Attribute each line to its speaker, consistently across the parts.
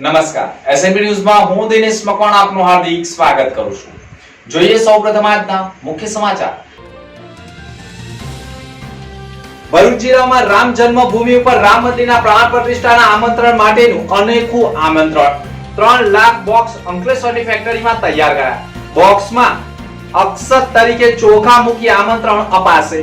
Speaker 1: નમસ્કાર. એસએનબી ન્યૂઝમાં હું દિનેશ મકવાણ આપનું હાર્દિક સ્વાગત કરું છું. જોઈએ સૌપ્રથમ આજના મુખ્ય સમાચાર. ભરૂચ જિલ્લામાં રામ જન્મભૂમિ ઉપર રામ મંદિરના પ્રાણ પ્રતિષ્ઠાના આમંત્રણ માટેનું અનેકું આમંત્રણ. ત્રણ લાખ બોક્સ અંકલેશ્વરની ફેક્ટરીમાં તૈયાર કર્યા. બોક્સમાં અક્ષત તરીકે ચોખા મૂકી આમંત્રણ અપાશે.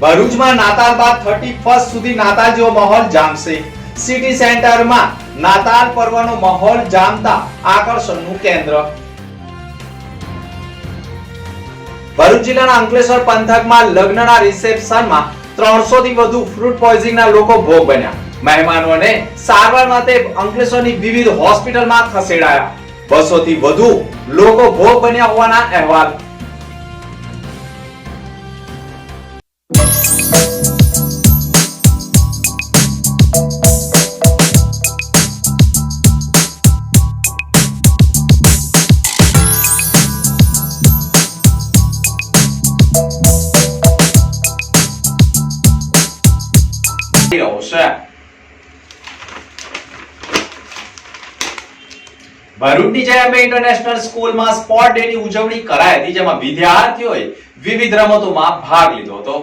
Speaker 1: ભરૂચમાં નાતાલ બાદ થર્ટી ફર્સ્ટ સુધી નાતાલ જેવો માહોલ જામશે. સિટી સેન્ટરમાં નાતાલ પર્વનો માહોલ જામતા આકર્ષણનું કેન્દ્ર. ભરૂચ જિલ્લાના અંકલેશ્વર પંથકમાં લગ્નના રિસેપ્શનમાં ત્રણસો થી વધુ ફ્રૂટ પોઈઝનિંગના લોકો ભોગ બન્યા. મહેમાનોને સારવાર માટે અંકલેશ્વરની વિવિધ હોસ્પિટલમાં ખસેડાયા. બસો થી વધુ લોકો ભોગ બન્યા હોવાના અહેવાલ. ભરૂચની જય અંબે ઇન્ટરનેશનલ સ્કૂલમાં સ્પોર્ટ ડે ની ઉજવણી કરાઈ હતી, જેમાં વિદ્યાર્થીઓએ વિવિધ રમતોમાં ભાગ લીધો હતો.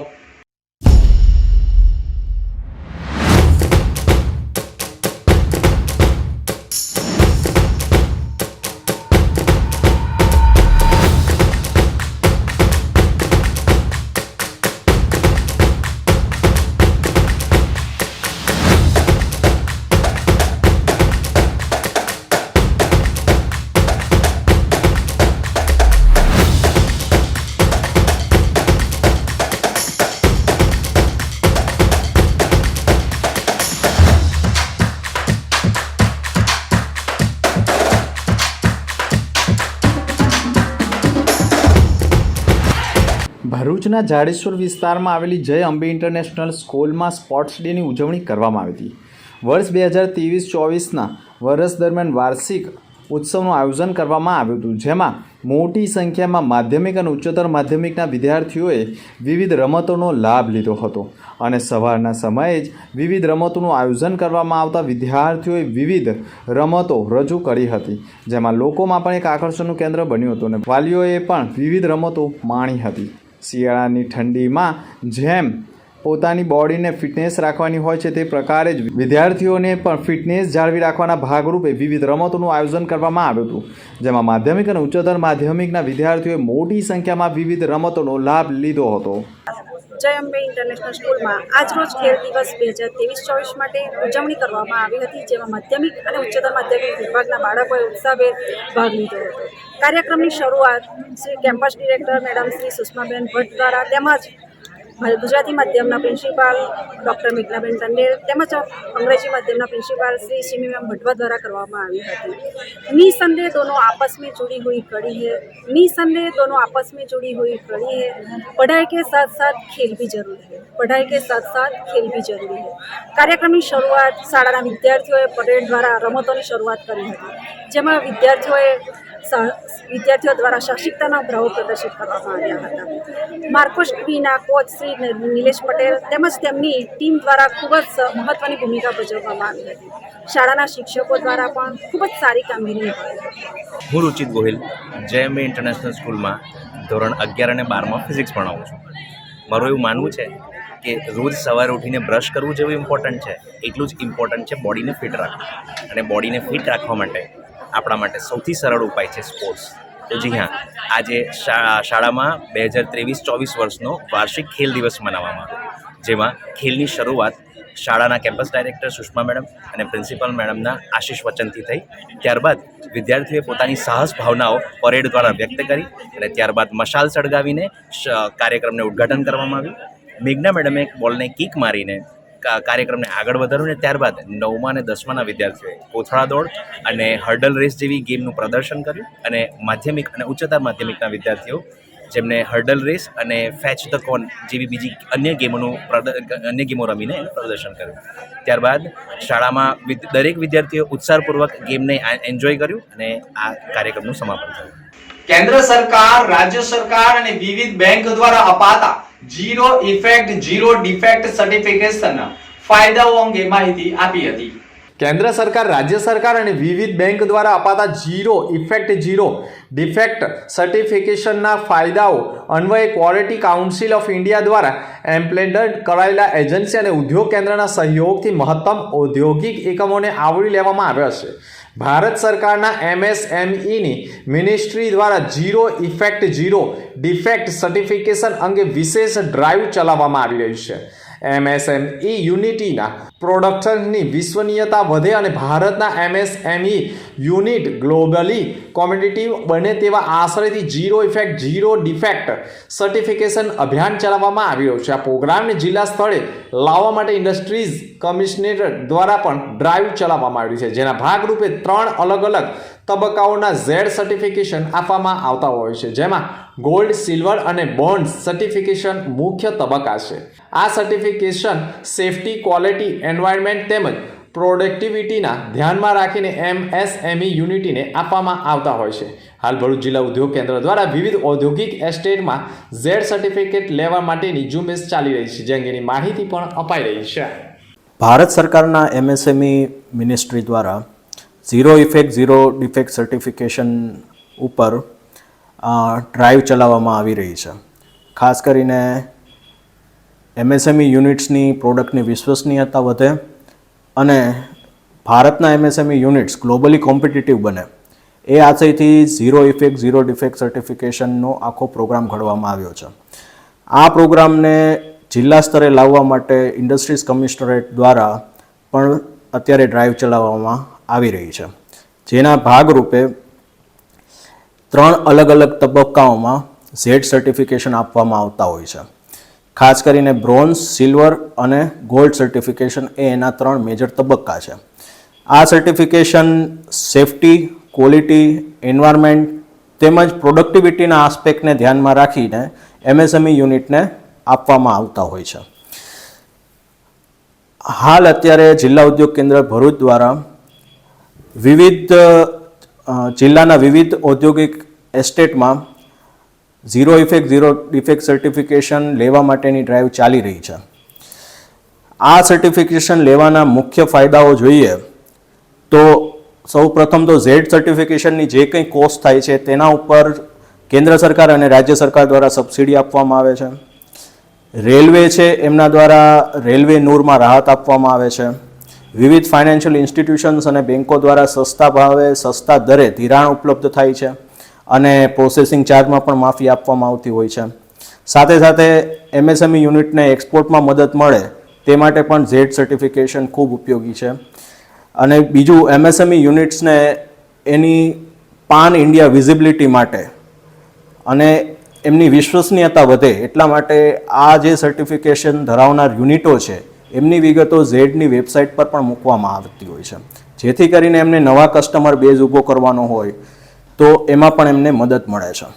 Speaker 1: ભરૂચના જાડેશ્વર વિસ્તારમાં આવેલી જય અંબે ઇન્ટરનેશનલ સ્કૂલમાં સ્પોર્ટ્સ ડેની ઉજવણી કરવામાં આવી હતી. વર્ષ બે હજાર ત્રેવીસ ચોવીસના વર્ષ દરમિયાન વાર્ષિક ઉત્સવનું આયોજન કરવામાં આવ્યું હતું, જેમાં મોટી સંખ્યામાં માધ્યમિક અને ઉચ્ચતર માધ્યમિકના વિદ્યાર્થીઓએ વિવિધ રમતોનો લાભ લીધો હતો. અને સવારના સમયે જ વિવિધ રમતોનું આયોજન કરવામાં આવતા વિદ્યાર્થીઓએ વિવિધ રમતો રજૂ કરી હતી, જેમાં લોકોમાં પણ એક આકર્ષણનું કેન્દ્ર બન્યું હતું અને વાલીઓએ પણ વિવિધ રમતો માણી હતી. શિયાળાની ઠંડીમાં જેમ પોતાની બોડીને ફિટનેસ રાખવાની હોય છે તે પ્રકારે જ વિદ્યાર્થીઓને પણ ફિટનેસ જાળવી રાખવાના ભાગરૂપે વિવિધ રમતોનું આયોજન કરવામાં આવ્યું હતું. જેમાં માધ્યમિક અને ઉચ્ચતર માધ્યમિકના વિદ્યાર્થીઓએ મોટી સંખ્યામાં વિવિધ રમતોનો લાભ લીધો હતો.
Speaker 2: જય અંબે ઇન્ટરનેશનલ સ્કૂલમાં આજરોજ ખેલ દિવસ બે હજાર ત્રેવીસ ચોવીસ માટે ઉજવણી કરવામાં આવી હતી, જેમાં માધ્યમિક અને ઉચ્ચતર માધ્યમિક વિભાગના બાળકોએ ઉત્સાહભેર ભાગ લીધો હતો. કાર્યક્રમની શરૂઆત Shri campus director madam Shri Sushmaben Bhatt દ્વારા તેમજ ગુજરાતી માધ્યમના પ્રિન્સિપાલ ડૉક્ટર મેઘનાબેન ટંડેલ તેમજ અંગ્રેજી માધ્યમના પ્રિન્સિપાલ શ્રી સિમી મેમ ભટવા દ્વારા કરવામાં આવી હતી निसंदेह दोनों आपस में जुड़ी हुई कड़ी है निसंदेह दोनों आपस में जुड़ी हुई कड़ी है पढ़ाई के साथ साथ खेल भी जरूरी है पढ़ाई के साथ साथ खेल भी जरूरी है કાર્યક્રમની શરૂઆત શાળાના વિદ્યાર્થીઓએ પરેડ દ્વારા રમતોની શરૂઆત કરી હતી જેમાં વિદ્યાર્થીઓએ સા- વિદ્યાર્થીઓ દ્વારા સાહસિકતાના ભાવો પ્રદર્શિત કરવામાં આવ્યા હતા માર્કોસ ટીવીના કોચ શ્રી નિલેશ પટેલ તેમજ તેમની ટીમ દ્વારા ખૂબ જ મહત્ત્વની ભૂમિકા ભજવવામાં આવી હતી। શાળાના શિક્ષકો દ્વારા પણ ખૂબ જ સારી કામગીરી
Speaker 3: હું રુચિત ગોહિલ જેએમએ ઇન્ટરનેશનલ સ્કૂલમાં ધોરણ અગિયાર અને બારમાં ફિઝિક્સ ભણાવું છું। મારું એવું માનવું છે કે રોજ સવારે ઉઠીને બ્રશ કરવું જેવું ઇમ્પોર્ટન્ટ છે, એટલું જ ઇમ્પોર્ટન્ટ છે બોડીને ફિટ રાખવું। અને બોડીને ફિટ રાખવા માટે આપણા માટે સૌથી સરળ ઉપાય છે સ્પોર્ટ્સ તો જી હા, આજે શાળામાં બે હજાર ત્રેવીસ, ચોવીસ વર્ષનો વાર્ષિક ખેલ દિવસ મનાવવામાં આવ્યો. જેમાં ખેલની શરૂઆત શાળાના કેમ્પસ ડાયરેક્ટર સુષ્મા મેડમ અને પ્રિન્સિપલ મેડમના આશીષ વચનથી થઈ. ત્યારબાદ વિદ્યાર્થીઓએ પોતાની સાહસ ભાવનાઓ પરેડ દ્વારા વ્યક્ત કરી અને ત્યારબાદ મશાલ સળગાવીને કાર્યક્રમને ઉદ્ઘાટન કરવામાં આવ્યું. મેઘના મેડમે એક બોલને કિક મારીને કાર્યક્રમને આગળ વધાર્યું ને ત્યારબાદ નવમા અને દસમાના વિદ્યાર્થીઓએ કોથળા દોડ અને હર્ડલ રેસ જેવી ગેમનું પ્રદર્શન કર્યું અને માધ્યમિક અને ઉચ્ચતર માધ્યમિકના વિદ્યાર્થીઓ જેમને હર્ડલ રેસ અને ફેચ ધ કોન જેવી બીજી અન્ય ગેમોનું અન્ય ગેમો રમીને એનું પ્રદર્શન કર્યું. ત્યારબાદ શાળામાં દરેક વિદ્યાર્થીઓ ઉત્સાહપૂર્વક ગેમને એન્જોય કર્યું અને આ કાર્યક્રમનું સમાપન થયું.
Speaker 1: કેન્દ્ર સરકાર, રાજ્ય સરકાર અને વિવિધ બેંક દ્વારા અપાતા zero effect zero defect certification
Speaker 4: ફાયદાઓ અંગે માહિતી આપી હતી.
Speaker 1: કેન્દ્ર સરકાર, રાજ્ય સરકાર અને વિવિધ બેંક દ્વારા અપાતા જીરો ઇફેક્ટ જીરો ડિફેક્ટ સર્ટિફિકેશનના ફાયદાઓ અન્વયે ક્વોલિટી કાઉન્સિલ ઓફ ઇન્ડિયા દ્વારા એમ્પ્લેન્ડ કરાયેલા એજન્સી અને ઉદ્યોગ કેન્દ્રના સહયોગથી મહત્તમ ઔદ્યોગિક એકમોને આવરી લેવામાં આવ્યા છે. ભારત સરકારના એમએસએમઈની મિનિસ્ટ્રી દ્વારા zero effect zero defect certification અંગે વિશેષ ડ્રાઈવ ચલાવવામાં આવી રહી છે. એમએસએમઈ યુનિટીના પ્રોડક્શનની વિશ્વનીયતા વધે અને ભારતના એમએસએમઈ યુનિટ ગ્લોબલી કોમ્પિટિટિવ બને તેવા આશરેથી zero effect zero defect certification અભિયાન ચલાવવામાં આવી રહ્યું છે. આ પ્રોગ્રામને જિલ્લા સ્થળે લાવવા માટે ઇન્ડસ્ટ્રીઝ કમિશનર દ્વારા પણ ડ્રાઈવ ચલાવવામાં આવી છે. જેના ભાગરૂપે ત્રણ અલગ અલગ તબક્કાઓના ઝેડ સર્ટિફિકેશન આપવામાં આવતા હોય છે. જેમાં ગોલ્ડ સિલ્વર અને બોન્ડ સર્ટિફિકેશન મુખ્ય તબક્કા છે. આ સર્ટિફિકેશન સેફટી ક્વોલિટી એન્વાયરમેન્ટ તેમજ પ્રોડક્ટિવિટીના ધ્યાનમાં રાખીને એમએસએમઈ યુનિટીને આપવામાં આવતા હોય છે. હાલ ભરૂચ જિલ્લા ઉદ્યોગ કેન્દ્ર દ્વારા વિવિધ ઔદ્યોગિક એસ્ટેટમાં ઝેડ સર્ટિફિકેટ લેવા માટેની ઝુંબેશ ચાલી રહી છે. જે અંગેની માહિતી પણ અપાઈ રહી છે.
Speaker 5: ભારત સરકારના એમએસએમઈ મિનિસ્ટ્રી દ્વારા zero effect, zero defect certification ઉપર ડ્રાઈવ ચલાવવામાં આવી રહી છે. ખાસ કરીને એમએસએમઈ યુનિટ્સની પ્રોડક્ટની વિશ્વસનીયતા વધે અને ભારતના એમએસએમઈ યુનિટ્સ ગ્લોબલી કોમ્પિટિટિવ બને. એ આશયથી ઝીરો ઇફેક્ટ, ઝીરો ડિફેક્ટ સર્ટિફિકેશનનો આખો પ્રોગ્રામ ઘડવામાં આવ્યો છે. આ પ્રોગ્રામને જિલ્લા સ્તરે લાવવા માટે ઇન્ડસ્ટ્રીઝ કમિશનરેટ દ્વારા પણ અત્યારે ડ્રાઈવ ચલાવવામાં આવી રહી છે. જેના ભાગરૂપે ત્રણ અલગ અલગ તબક્કાઓમાં ઝેડ સર્ટિફિકેશન આપવામાં આવતા હોય છે. ખાસ કરીને બ્રોન્ઝ, સિલ્વર અને ગોલ્ડ સર્ટિફિકેશન એ એના ત્રણ મેજર તબક્કા છે. આ સર્ટિફિકેશન સેફટી, ક્વોલિટી, એન્વાયરમેન્ટ તેમજ પ્રોડક્ટિવિટીના આસ્પેક્ટને ધ્યાનમાં રાખીને એમએસએમઈ યુનિટને આપવામાં આવતા હોય છે. હાલ અત્યારે જિલ્લા ઉદ્યોગ કેન્દ્ર ભરૂચ દ્વારા વિવિધ જિલ્લાના વિવિધ ઔદ્યોગિક એસ્ટેટમાં zero effect, zero defect certification લેવા માટેની ડ્રાઈવ ચાલી રહી છે. આ સર્ટિફિકેશન લેવાના મુખ્ય ફાયદાઓ જોઈએ તો સૌ પ્રથમ તો ઝેડ સર્ટિફિકેશનની જે કંઈ કોસ્ટ થાય છે તેના ઉપર કેન્દ્ર સરકાર અને રાજ્ય સરકાર દ્વારા સબસિડી આપવામાં આવે છે. રેલવે છે, એમના દ્વારા રેલવે નૂરમાં રાહત આપવામાં આવે છે. વિવિધ ફાઇનાન્શિયલ ઇન્સ્ટિટ્યુશન્સ અને બેન્કો દ્વારા સસ્તા ભાવે, સસ્તા દરે ધિરાણ ઉપલબ્ધ થાય છે અને પ્રોસેસિંગ ચાર્જમાં પણ માફી આપવામાં આવતી હોય છે. સાથે સાથે એમએસએમઈ યુનિટને એક્સપોર્ટમાં મદદ મળે તે માટે પણ ઝેડ સર્ટિફિકેશન ખૂબ ઉપયોગી છે. અને બીજું, એમએસએમઈ યુનિટ્સને એની પાન ઇન્ડિયા વિઝિબિલિટી માટે અને એમની વિશ્વસનીયતા વધે એટલા માટે આ જે સર્ટિફિકેશન ધરાવનાર યુનિટો છે એમની વિગતો ઝેડની વેબસાઇટ પર પણ મૂકવામાં આવતી હોય છે. જેથી કરીને એમને નવા કસ્ટમર બેઝ ઊભો કરવાનો હોય તો એમાં પણ એમને મદદ મળે છે.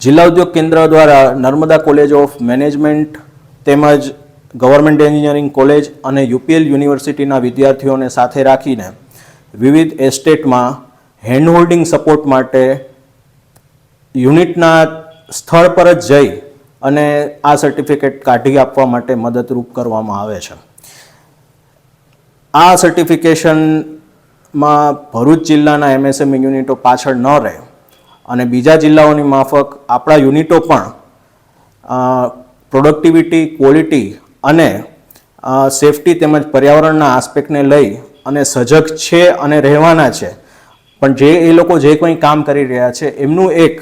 Speaker 5: જિલ્લા ઉદ્યોગ કેન્દ્ર દ્વારા નર્મદા કોલેજ ઓફ મેનેજમેન્ટ તેમજ ગવર્મેન્ટ એન્જિનિયરિંગ કોલેજ અને યુપીએલ યુનિવર્સિટીના વિદ્યાર્થીઓને સાથે રાખીને વિવિધ એસ્ટેટમાં હેન્ડ હોલ્ડિંગ સપોર્ટ માટે યુનિટના સ્થળ પર જ જઈ અને આ સર્ટિફિકેટ કાઢી આપવા માટે મદદરૂપ કરવામાં આવે છે. આ સર્ટિફિકેશનમાં ભરૂચ જિલ્લાના એમએસએમઈ યુનિટો પાછળ ન રહે અને બીજા જિલ્લાઓની માફક આપણા યુનિટો પણ પ્રોડક્ટિવિટી ક્વોલિટી અને સેફટી તેમજ પર્યાવરણના આસ્પેક્ટને લઈ અને સજગ છે અને રહેવાના છે. પણ જે એ લોકો જે કંઈ કામ કરી રહ્યા છે, એમનું એક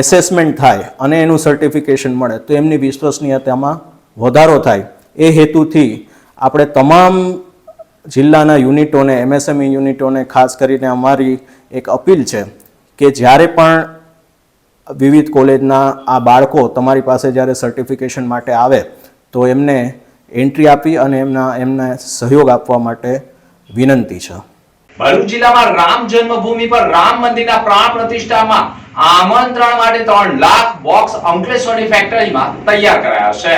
Speaker 5: એસેસમેન્ટ થાય અને એનું સર્ટિફિકેશન મળે, તો એમની વિશ્વસનીયતામાં વધારો થાય. એ હેતુથી આપણે તમામ જિલ્લાના યુનિટોને એમએસએમઈ યુનિટોને, ખાસ કરીને અમારી એક અપીલ છે કે જ્યારે પણ વિવિધ કોલેજના આ બાળકો તમારી પાસે જ્યારે સર્ટિફિકેશન માટે આવે, તો એમને એન્ટ્રી આપી અને એમના, એમને સહયોગ આપવા માટે વિનંતી છે.
Speaker 4: ભરૂચ જિલ્લામાં રામ જન્મભૂમિ પર રામ મંદિરના પ્રાણ પ્રતિષ્ઠામાં આમંત્રણ માટે ત્રણ લાખ બોક્સ અંકલેશ્વરની ફેક્ટરીમાં તૈયાર કરાયા છે.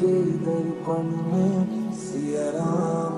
Speaker 6: querida y conmigo si.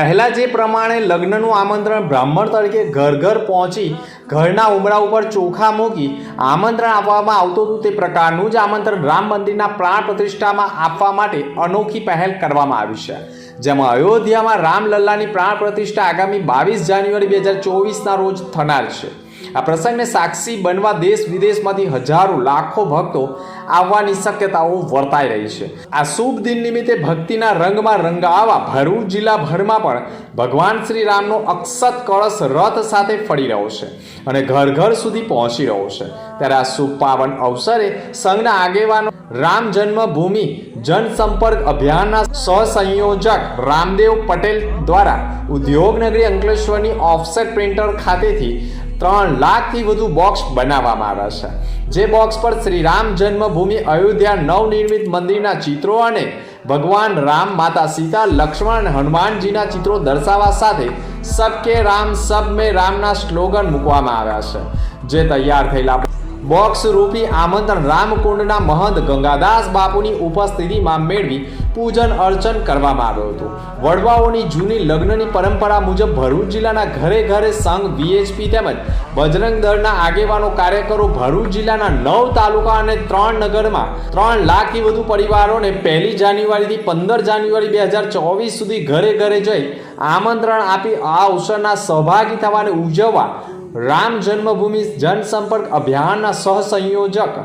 Speaker 1: પહેલાં જે પ્રમાણે લગ્નનું આમંત્રણ બ્રાહ્મણ તરીકે ઘર ઘર પહોંચી ઘરના ઉમરા ઉપર ચોખા મૂકી આમંત્રણ આપવામાં આવતું હતું તે પ્રકારનું જ આમંત્રણ રામ મંદિરના પ્રાણ પ્રતિષ્ઠામાં આપવા માટે અનોખી પહેલ કરવામાં આવી છે. જેમાં અયોધ્યામાં રામલલ્લાની પ્રાણ પ્રતિષ્ઠા આગામી બાવીસ જાન્યુઆરી બે હજાર ચોવીસના રોજ થનાર છે. આ પ્રસંગને સાક્ષી બનવા દેશ વિદેશમાંથી હજારો લાખો ભક્તો આવવાની શક્યતાઓ વર્તાઈ રહી છે. આ શુભ દિન નિમિત્તે ભક્તિના રંગમાં રંગાવા ભરૂચ જિલ્લાભરમાં પણ ભગવાન શ્રી રામનો અક્ષત કળશ રથ સાથે ફળી રહ્યો છે અને ઘર ઘર સુધી પહોંચી રહ્યો છે. ત્યારે આ શુભ પાવન અવસરે સંઘના આગેવાનો રામ જન્મભૂમિ જનસંપર્ક અભિયાનના સહસંયોજક રામદેવ પટેલ દ્વારા ઉદ્યોગનગરી અંકલેશ્વરની ઓફસેટ પ્રિન્ટર ખાતેથી ત્રણ લાખથી વધુ બોક્સ બનાવવામાં આવ્યા છે. જે બોક્સ પર શ્રી રામ જન્મભૂમિ, અયોધ્યા નવનિર્મિત મંદિરના ચિત્રો અને ભગવાન રામ, માતા સીતા, લક્ષ્મણ, હનુમાનજીના ચિત્રો દર્શાવવા સાથે સબકે રામ, સબ મે રામના સ્લોગન મૂકવામાં આવ્યા છે. જે તૈયાર થયેલા બોક્સ રૂપી આમંત્રણ રામકુંડના મહંત ગંગાદાસ બાપુની ઉપસ્થિતિમાં મેળવી પૂજન અર્ચન કરવામાં આવ્યું હતું. વડવાઓની જૂની લગ્નની પરંપરા મુજબ ભરૂચ જિલ્લાના ઘરે ઘરે સંઘ વીએચપી તેમજ બજરંગ દળના આગેવાનો, કાર્યકરો ભરૂચ જિલ્લાના નવ તાલુકા અને ત્રણ નગરમાં ત્રણ લાખથી વધુ પરિવારોને પહેલી જાન્યુઆરીથી પંદર જાન્યુઆરી બે હજાર ચોવીસ સુધી ઘરે ઘરે જઈ આમંત્રણ આપી આ અવસરના સહભાગી થવાને ઉજવવા રામ જન્મભૂમિ જનસંપર્ક અભિયાનના સહસંયોજક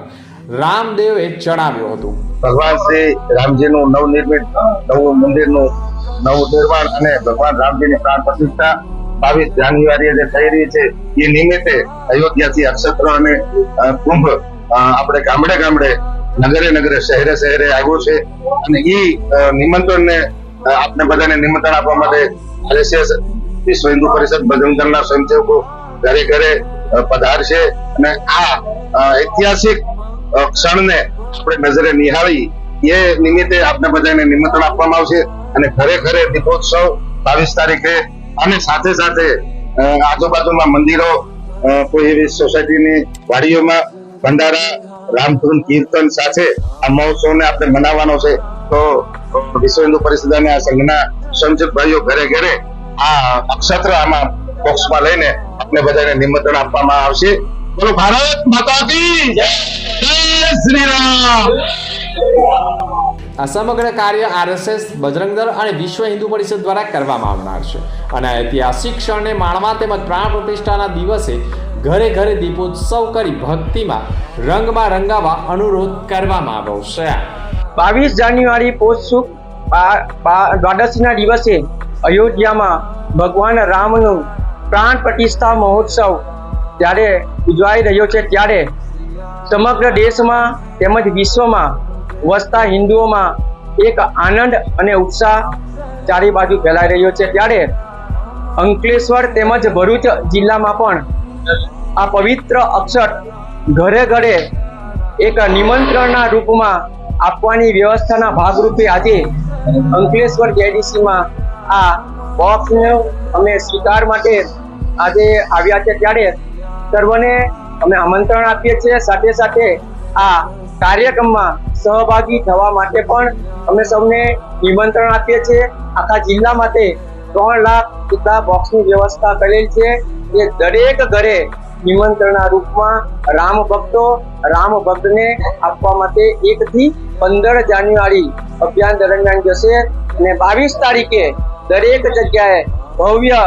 Speaker 1: રામદેવે જણાવ્યું હતું.
Speaker 7: ભગવાન શ્રી રામજીનું નવનિર્મિત નવું મંદિરનું નવું નિર્માણ અને ભગવાન રામજીની પ્રાણ પ્રતિષ્ઠા બાવીસ જાન્યુઆરીએ જે થઈ રહી છે, એ નિમિત્તે અયોધ્યાથી અક્ષત્ર અને કુંભ આપણે ગામડે ગામડે, નગરે નગરે, શહેરે શહેરે આવ્યો છે અને એ નિમંત્રણને આપને બધાને નિમંત્રણ આપવા માટે વિશ્વ હિન્દુ પરિષદ બજરંગ દળના સ્વયંસેવકો ઘરે ઘરે પધારશે અને આ ઐતિહાસિક ક્ષણને આપણે નજરે નિહાળી એ નિમિત્તે આપને બધાને નિમંત્રણ આપવામાં આવશે અને ઘરે દીપોત્સવ બાવીસ તારીખે અને સાથે સાથે આજુબાજુમાં મંદિરો કોઈ એવી સોસાયટીની વાડીઓમાં ભંડારા, રામધૂન કીર્તન સાથે આ મહોત્સવને આપણે મનાવવાનો છે. તો વિશ્વ હિન્દુ પરિષદ અને આ સંઘના સંયોજક ભાઈઓ ઘરે ઘરે આ અક્ષત્ર આમાં બોક્સમાં લઈને આપને બધાને નિમંત્રણ આપવામાં આવશે. બોલો ભારત માતા કી જય. જય શ્રી રામ.
Speaker 1: આ સમગ્ર કાર્ય આરએસએસ બજરંગ દળ અને વિશ્વ હિન્દુ પરિષદ દ્વારા કરવામાં આવનાર છે. અને ઐતિહાસિક ક્ષણને માણવા તેમજ પ્રાણ પ્રતિષ્ઠાના દિવસે ઘરે ઘરે દીપોત્સવ કરી ભક્તિમાં રંગમાં રંગાવા અનુરોધ કરવામાં આવ્યો છે.
Speaker 8: બાવીસ જાન્યુઆરી પોષ સુખ દ્વાદશીના દિવસે અયોધ્યામાં ભગવાન રામનું પ્રાણ પ્રતિષ્ઠા મહોત્સવ જ્યારે ઉજવાઈ રહ્યો છે ત્યારે સમગ્ર દેશમાં તેમજ વિશ્વમાં વસતા હિન્દુઓમાં એક આનંદ અને ઉત્સાહ ચારે બાજુ ફેલાઈ રહ્યો છે. ત્યારે અંકલેશ્વર તેમજ ભરૂચ જિલ્લામાં પણ આ પવિત્ર અક્ષર ઘરે ઘરે એક નિમંત્રણના રૂપમાં આપવાની વ્યવસ્થાના ભાગરૂપે આજે અંકલેશ્વર જેડીસીમાં આ બોક્સને અમે સ્વીકાર માટે આજે આવ્યા છે ત્યારે સર્વને અમે આમંત્રણ આપીએ છીએ. સાથે સાથે આ કાર્યક્રમમાં સહભાગી થવા માટે પણ અમે સૌને નિમંત્રણ આપીએ છીએ. આખા જિલ્લા માટે ત્રણ લાખ જેટલા બોક્સની વ્યવસ્થા કરેલ છે એ દરેક ઘરે નિમંત્રણના રૂપમાં રામ ભક્તો, રામ ભક્તને આપવા માટે એકથી પંદર જાન્યુઆરી અભિયાન દરમિયાન જશે અને બાવીસ તારીખે દરેક જગ્યાએ ભવ્ય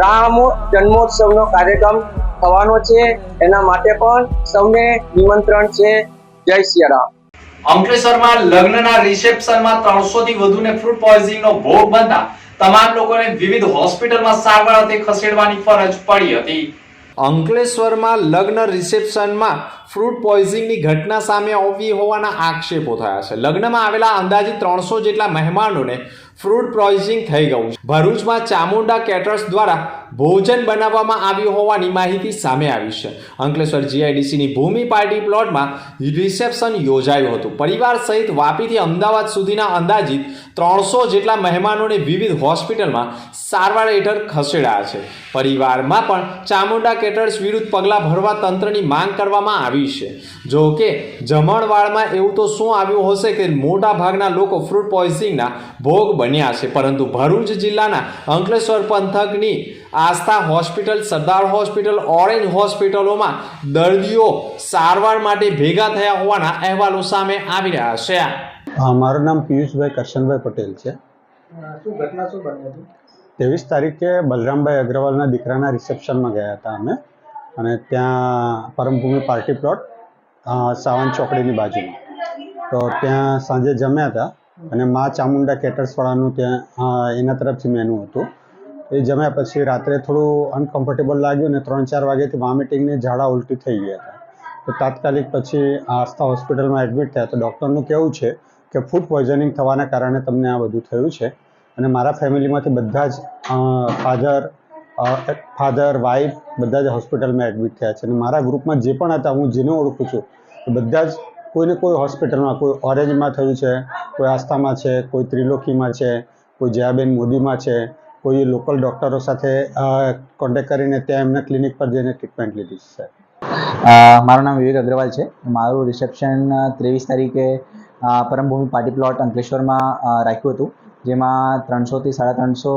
Speaker 8: રામ જન્મોત્સવનો કાર્યક્રમ થવાનો છે. એના માટે પણ સૌને નિમંત્રણ છે. જય સિયારામ
Speaker 4: અંકલેશ્વરમાં લગ્નના રિસેપ્શનમાં ત્રણસો થી વધુને ફૂડ પોઈઝનિંગનો ભોગ બનતા તમામ લોકોને વિવિધ હોસ્પિટલમાં સારવાર અર્થે ખસેડવાની ફરજ પડી હતી.
Speaker 1: અંકલેશ્વરમાં લગ્ન રિસેપ્શનમાં ફ્રૂટ પોઈઝિંગની ઘટના સામે આવી હોવાના આક્ષેપો થયા છે. લગ્નમાં આવેલા અંદાજે ત્રણસો જેટલા મહેમાનોને ફ્રૂટ પોઇઝિંગ થઈ ગયું છે. ભરૂચમાં ચામુંડા કેટર્સ દ્વારા ભોજન બનાવવામાં આવ્યું હોવાની માહિતી સામે આવી છે. અંકલેશ્વર જીઆઈડીસીની ભૂમિ પાર્ટી પ્લોટમાં રિસેપ્શન યોજાયું હતું. પરિવાર સહિત વાપીથી અમદાવાદ સુધીના અંદાજિત ત્રણસો જેટલા મહેમાનોને વિવિધ હોસ્પિટલમાં સારવાર હેઠળ ખસેડાયા છે. પરિવારમાં પણ ચામુંડા કેટર્સ વિરુદ્ધ પગલાં ભરવા તંત્રની માંગ કરવામાં આવી છે. જો કે જમણવાળમાં એવું તો શું આવ્યું હશે કે મોટા ભાગના લોકો ફ્રૂટ પોઈઝનિંગના ભોગ બન્યા છે. પરંતુ ભરૂચ જિલ્લાના Ankleshwar પંથકની Aastha hospital Sardar hospital orange હોસ્પિટલોમાં દર્દીઓ સારવાર માટે ભેગા થયા હોવાના અહેવાલો સામે આવી રહ્યા છે.
Speaker 9: મારું નામ પિયુષભાઈ કરશનભાઈ પટેલ છે. ત્રેવીસ તારીખે બલરામભાઈ અગ્રવાલના દીકરાના રિસેપ્શનમાં ગયા હતા અમે. અને ત્યાં પરમભૂમિ પાર્ટી પ્લોટ સાવન સાવંત ચોકડીની બાજુમાં. તો ત્યાં સાંજે જમ્યા હતા. અને મા ચામુંડા કેટર્સવાળાનું ત્યાં એના તરફથી મેનુ હતું. એ જમ્યા પછી રાત્રે થોડું અનકમ્ફર્ટેબલ લાગ્યું ને ત્રણ ચાર વાગ્યાથી વોમિટિંગને ઝાડા ઉલટી થઈ ગયા હતા. તો તાત્કાલિક પછી આસ્થા હોસ્પિટલમાં એડમિટ થયા. તો ડૉક્ટરનું કહેવું છે કે ફૂડ પોઈઝનિંગ થવાના કારણે તમને આ બધું થયું છે. અને મારા ફેમિલીમાંથી બધા જ ફાધર ફાધર વાઈફ બધા જ હોસ્પિટલમાં એડમિટ થયા છે. અને મારા ગ્રુપમાં જે પણ હતા, હું જેને ઓળખું છું બધા જ કોઈને કોઈ હોસ્પિટલમાં, કોઈ ઓરેન્જમાં થયું છે, કોઈ આસ્થામાં છે, કોઈ ત્રિલોકીમાં છે, કોઈ જયાબેન મોદીમાં છે, કોઈ લોકલ ડૉક્ટરો સાથે કોન્ટેક કરીને ત્યાં એમના ક્લિનિક પર જઈને ટ્રીટમેન્ટ લીધી છે
Speaker 10: મારું નામ વિવેક અગ્રવાલ છે. મારું રિસેપ્શન ત્રેવીસ તારીખે પરમભૂમિ પાર્ટી પ્લોટ અંકલેશ્વરમાં રાખ્યું હતું, જેમાં ત્રણસોથી સાડા ત્રણસો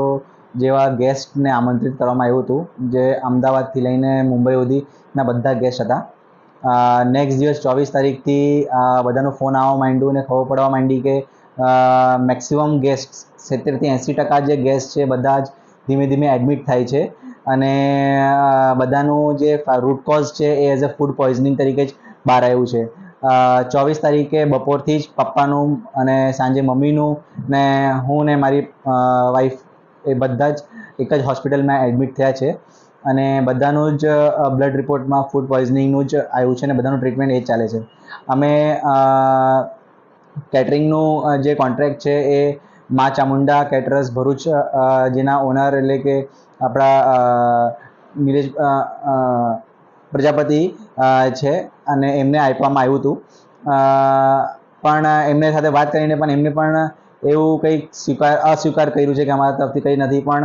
Speaker 10: જેવા ગેસ્ટને આમંત્રિત કરવામાં આવ્યું હતું, જે અમદાવાદથી લઈને મુંબઈ સુધીના બધા ગેસ્ટ હતા. નેક્સ્ટ દિવસ ચોવીસ તારીખથી બધાનો ફોન આવવા માંડ્યું અને ખબર પડવા માંડી કે મેક્સિમમ ગેસ્ટ સિત્તેરથી એંસી ટકા જે ગેસ્ટ છે બધા જ ધીમે ધીમે એડમિટ થાય છે. અને બધાનું જે રૂટ કોઝ છે એ એઝ અ ફૂડ પોઈઝનિંગ તરીકે જ બહાર આવ્યું છે. ચોવીસ તારીખે બપોરથી જ પપ્પાનું અને સાંજે મમ્મીનું ને હું ને મારી વાઈફ એ બધા જ એક જ હોસ્પિટલમાં એડમિટ થયા છે. અને બધાનું જ બ્લડ રિપોર્ટમાં ફૂડ પોઈઝનિંગનું જ આવ્યું છે અને બધાનું ટ્રીટમેન્ટ એ ચાલે છે. અમે કેટરિંગનું જે કોન્ટ્રાક્ટ છે એ મા ચામુંડા કેટરર્સ ભરૂચ જેના ઓનર એટલે કે આપણા નિલેશ પ્રજાપતિ છે અને એમને આપવામાં આવ્યું હતું. પણ એમને સાથે વાત કરીને પણ એમને પણ એવું કંઈક સ્વીકાર, અસ્વીકાર કર્યું છે કે અમારા તરફથી કંઈ નથી, પણ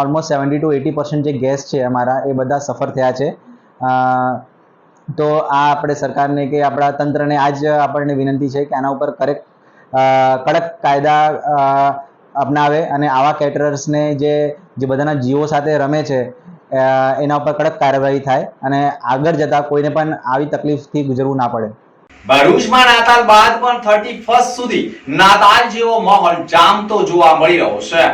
Speaker 10: almost seventy two eighty percent જે ગેસ્ટ છે અમારા, એ બધા સફર થયા છે. તો આ આપણે સરકારને કે આપણા તંત્રને આ જ આપણને વિનંતી છે કે આના ઉપર કરેક્ટ કડક કાયદા અપનાવે અને આવા કેટરર્સને જે જે બધાના જીવો સાથે રમે છે એના ઉપર કડક કાર્યવાહી થાય અને આગળ જતા કોઈને પણ આવી તકલીફથી ગુજરવું ના પડે.
Speaker 4: ભરૂચમાં નાતાલ બાદ પણ થર્ટી ફર્સ્ટ સુધી નાતાલ જેવો માહોલ જામતો જોવા મળી રહ્યો છે.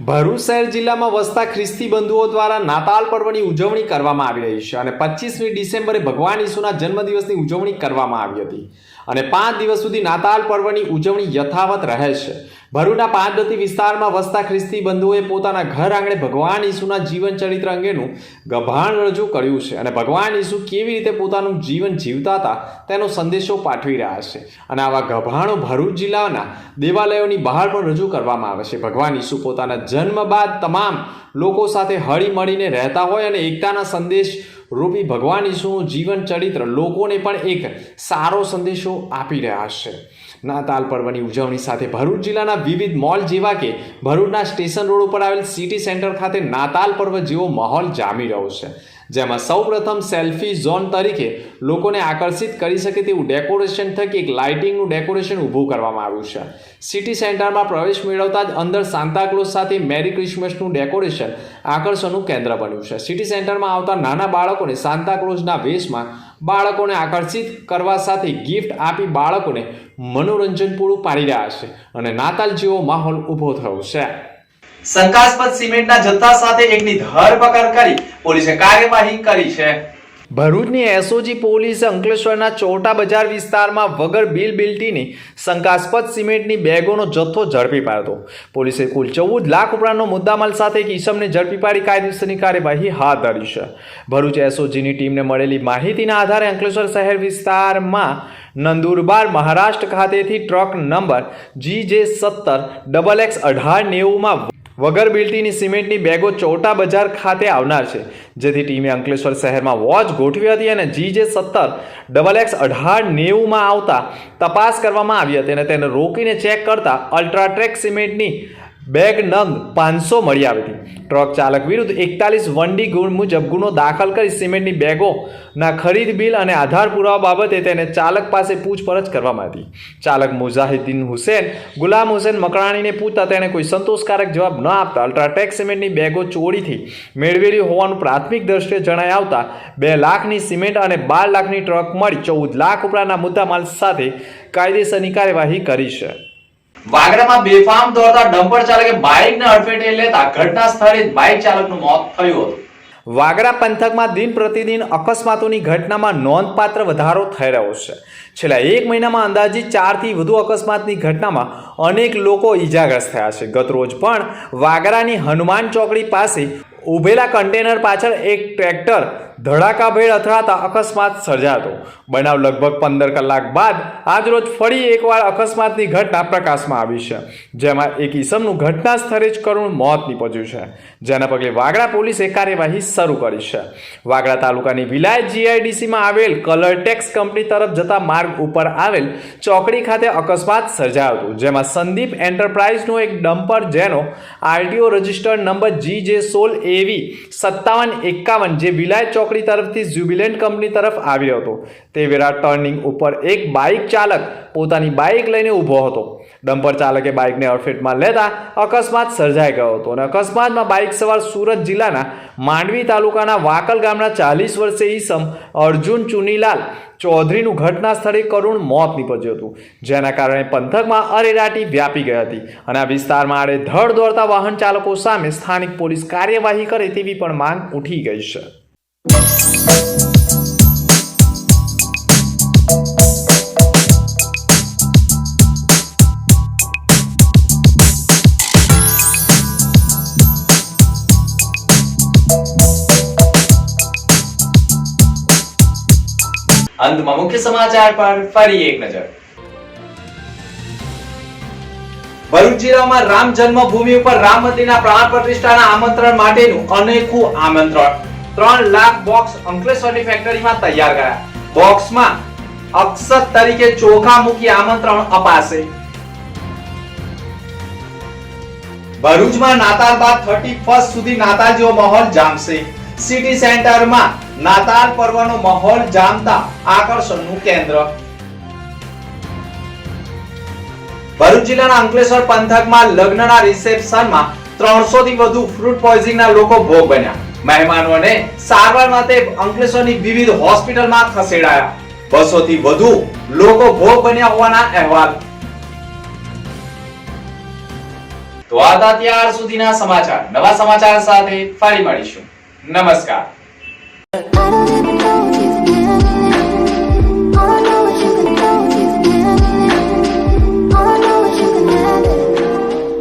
Speaker 1: ભરૂચ શહેર જિલ્લામાં વસતા ખ્રિસ્તી બંધુઓ દ્વારા નાતાલ પર્વની ઉજવણી કરવામાં આવી રહી છે અને પચીસમી ડિસેમ્બરે ભગવાન ઈસુના જન્મદિવસની ઉજવણી કરવામાં આવી હતી. અને પાંચ દિવસ સુધી નાતાલ પર્વની ઉજવણી યથાવત રહે છે. ભરૂચના પાંચદતી વિસ્તારમાં વસતા ખ્રિસ્તી બંધુઓએ પોતાના ઘર આંગણે ભગવાન ઈસુના જીવન ચરિત્ર અંગેનું ગભાણ રજૂ કર્યું છે અને ભગવાન ઈસુ કેવી રીતે પોતાનું જીવન જીવતા હતા તેનો સંદેશો પાઠવી રહ્યા છે. અને આવા ગભાણો ભરૂચ જિલ્લાના દેવાલયોની બહાર પણ રજૂ કરવામાં આવે છે. ભગવાન ઈસુ પોતાના જન્મ બાદ તમામ લોકો સાથે હળી મળીને રહેતા હોય અને એકતાના સંદેશ રૂપી ભગવાન ઈસુનું જીવન ચરિત્ર લોકોને પણ એક સારો સંદેશો આપી રહ્યા છે. નાતાલ પર્વની ઉજવણી સાથે ભરૂચ જિલ્લાના વિવિધ મોલ જેવા કે ભરૂચના સ્ટેશન રોડ ઉપર આવેલ સિટી સેન્ટર ખાતે નાતાલ પર્વ જેવો માહોલ જામી રહ્યો છે. જેમાં સૌપ્રથમ સેલ્ફી ઝોન તરીકે લોકોને આકર્ષિત કરી શકે તેવું ડેકોરેશન થકી એક લાઇટિંગનું ડેકોરેશન ઊભું કરવામાં આવ્યું છે. સિટી સેન્ટરમાં પ્રવેશ મેળવતા જ અંદર સાંતાક્લોઝ સાથે મેરી ક્રિસમસનું ડેકોરેશન આકર્ષણનું કેન્દ્ર બન્યું છે. સિટી સેન્ટરમાં આવતા નાના બાળકોને સાંતાક્લોઝના વેશમાં બાળકોને આકર્ષિત કરવા સાથે ગિફ્ટ આપી બાળકોને મનોરંજન પૂરું પાડી રહ્યા છે અને નાતાલ જેવો માહોલ ઊભો થયો છે.
Speaker 4: શંકાસ્પદ સિમેન્ટના જથ્થા સાથે એકની ધરપકડ કરી પોલીસે કાર્યવાહી કરી છે.
Speaker 1: ભરૂચની એસઓજી પોલીસે અંકલેશ્વરના ચોટા બજાર વિસ્તારમાં વગર બિલ બિલ્ટીની શંકાસ્પદ સિમેન્ટની બેગોનો જથ્થો ઝડપી પાડ્યો પોલીસે કુલ ચૌદ લાખ ઉપરાંતનો મુદ્દામાલ સાથે એક ઈસમને ઝડપી પાડી કાયદેસરની કાર્યવાહી હાથ ધરી છે. ભરૂચ એસઓજીની ટીમને મળેલી માહિતીના આધારે અંકલેશ્વર શહેર વિસ્તારમાં નંદુરબાર મહારાષ્ટ્ર ખાતેથી ટ્રક નંબર જી જે સત્તર ડબલ એક્સ અઢાર નેવુંમાં વગર બિલ્ટીની સિમેન્ટની બેગો ચોટા બજાર ખાતે આવનાર છે. જેથી ટીમે અંકલેશ્વર શહેરમાં વોચ ગોઠવી હતી અને જી જે સત્તર ડબલ એક્સ અઢાર નેવુંમાં આવતા તપાસ કરવામાં આવી હતી અને તેને રોકીને ચેક કરતા અલ્ટ્રાટ્રેક સિમેન્ટની બેગ નંગ પાંચસો મળી આવી હતી ટ્રક ચાલક વિરુદ્ધ એકતાલીસ વનડી ગુણ મુજબ ગુનો દાખલ કરી સિમેન્ટની બેગોના ખરીદ બિલ અને આધાર પુરાવા બાબતે તેને ચાલક પાસે પૂછપરછ કરવામાં હતી ચાલક મુઝાહિદ્દીન હુસેન, ગુલામ હુસેન મકરાણીને પૂછતા તેણે કોઈ સંતોષકારક જવાબ ન આપતા અલ્ટ્રાટેક સિમેન્ટની બેગો ચોરીથી મેળવેલી હોવાનું પ્રાથમિક દ્રષ્ટિએ જણાઈ આવતા બે લાખની સિમેન્ટ અને બાર લાખની ટ્રક મળી ચૌદ લાખ ઉપરાંતના મુદ્દામાલ સાથે કાયદેસરની કાર્યવાહી કરી છે.
Speaker 4: વાગરામાં બેફામ દોડતા ડમ્પર ચાલકે બાઇકને અડફેટે લેતા ઘટના સ્થળે બાઇક ચાલકનું મોત થયું હતું.
Speaker 1: વાગરા પંથકમાં દિન પ્રતિદિન અકસ્માતોની ઘટનામાં નોંધપાત્ર વધારો થઈ રહ્યો છે. છેલ્લા એક મહિનામાં અંદાજિત ચારથી વધુ અકસ્માતની ઘટનામાં અનેક લોકો ઈજાગ્રસ્ત થયા છે. ગતરોજ પણ વાગરાની હનુમાન ચોકડી પાસે ઊભેલા કન્ટેનર પાછળ એક ટ્રેક્ટર ધડાકાભેર અથડાતા અકસ્માત સર્જાતો બનાવ લગભગ પંદર કલાક બાદ આજરોજ ફરી એકવાર અકસ્માતની ઘટના પ્રકાશમાં આવી છે, જેમાં એક ઈસમનું ઘટના સ્થળે જ કરુણ મોત નીપજ્યું છે, જેના પગલે વાગડા પોલીસે કાર્યવાહી શરૂ કરી છે. વાગડા તાલુકાની વિલાયત જીઆઈડીસીમાં આવેલ કલર ટેક્સ કંપની તરફ જતા માર્ગ ઉપર આવેલ ચોકડી ખાતે અકસ્માત સર્જાયો હતો, જેમાં સંદીપ એન્ટરપ્રાઇઝનો એક ડમ્પર, જેનો આરટીઓ રજિસ્ટર્ડ નંબર જી જે સોલ એવી સત્તાવન એકાવન જે વિલાયત ચોકડી તરફથી જ્યુબિલેન્ટ કંપની તરફ આવ્યો હતો. તે વેરા ટર્નિંગ ઉપર એક બાઇક ચાલક પોતાની બાઇક લઈને ઊભો હતો. ડમ્પર ચાલકે બાઇકને અડફેટમાં લેતા અકસ્માત સર્જાઈ ગયો હતો અને અકસ્માતમાં બાઇક સવાર સુરત જિલ્લાના માંડવી તાલુકાના વાકલ ગામના ચાલીસ વર્ષે ઈસમ અર્જુન ચુનીલાલ ચૌધરીનું ઘટના સ્થળે કરુણ મોત નીપજ્યું હતું, જેના કારણે પંથકમાં અરેરાટી વ્યાપી ગઈ હતી અને આ વિસ્તારમાં આડે ધડ દોડતા વાહન ચાલકો સામે સ્થાનિક પોલીસ કાર્યવાહી કરે તેવી પણ માંગ ઉઠી ગઈ છે.
Speaker 4: અંતમાં મુખ્ય સમાચાર પર ફરી એક નજર. ભરૂચ જિલ્લામાં રામ જન્મભૂમિ ઉપર રામ મંદિરના પ્રાણ પ્રતિષ્ઠાના આમંત્રણ માટેનું અનેકું આમંત્રણ. ત્રણ લાખ બોક્સ અંકલેશ્વરની ફેક્ટરીમાં તૈયાર કર્યા. બોક્સમાં અક્ષત તરીકે ચોખા મૂકી આમંત્રણ અપાશે. ભરૂચમાં નાતાલ બાદ થર્ટી ફર્સ્ટ સુધી નાતાલ જેવો માહોલ જામશે. સિટી સેન્ટરમાં નાતાલ પર્વનો માહોલ જામતા આકર્ષણનું કેન્દ્ર. ભરૂચ જિલ્લાના અંકલેશ્વર પંથકમાં લગ્નના રિસેપ્શનમાં ત્રણસો થી વધુ ફ્રૂટ પોઈઝનિંગના લોકો ભોગ બન્યા. મહેમાનોને સારવાર માટે અંકલેશ્વરની વિવિધ હોસ્પિટલમાં ખસેડાયા. બસો થી વધુ લોકો ભોગ બન્યા હોવાના અહેવાલ. તો આ ત્યાર સુધીના સમાચાર. નવા સમાચાર સાથે ફરી મળીશું. નમસ્કાર.
Speaker 11: I don't